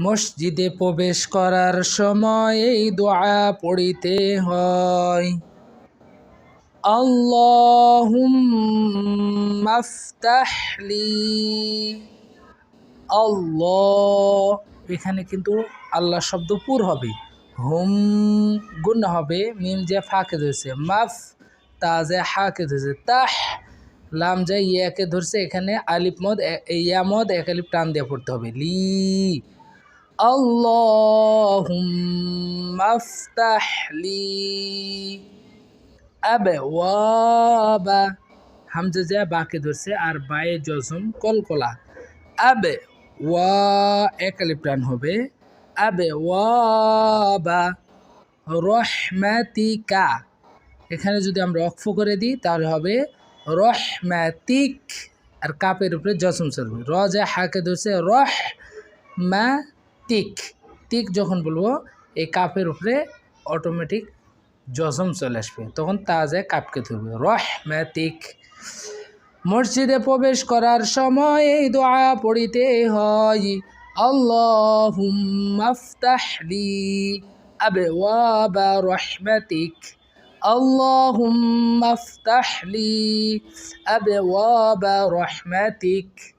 মসজিদে প্রবেশ করার সময় এই দোয়া পড়িতে হয়। আফতাহলি আল্লাহ, এখানে কিন্তু আল্লাহ শব্দ পুর হবে। হুম, গুণ হবে, মিম যে ফাঁকে ধরছে। মাফ, তা যে হাকে ধরছে। তাহ, লাম যে ইয়াকে ধরছে, এখানে আলিফ মদ, এ- ইয়া মদ এক আলিফ টান দিয়ে পড়তে হবে। লি। আল্লাহুম্মা আফতাহলি আবে ওয়াবা হামজা যা বাকে ধরছে আর বায়ে জজম কলকলা। আবে ওয়া এক আলিফ টান হবে। আবে ওয়াবা রহমাতিকা। এখানে যদি আমরা অক্ষ করে দিই, তাহলে হবে রহমাতিক। আর কাপের উপরে জসম চলবে। র যা হাকে ধরছে রহ মা টিক টিক যখন বলব, এই কাপের উপরে অটোমেটিক জজম চলে আসবে। তখন তা যে কাপকে ধরবে। রহমাতিক। মসজিদে প্রবেশ করার সময় এই দোয়া পড়িতে হয়। আল্লাহলি আবে ওয়াবা রহমাতিক। আল্লাহুম্মাফতাহলি আবে ওয়াবা রহমাতিক।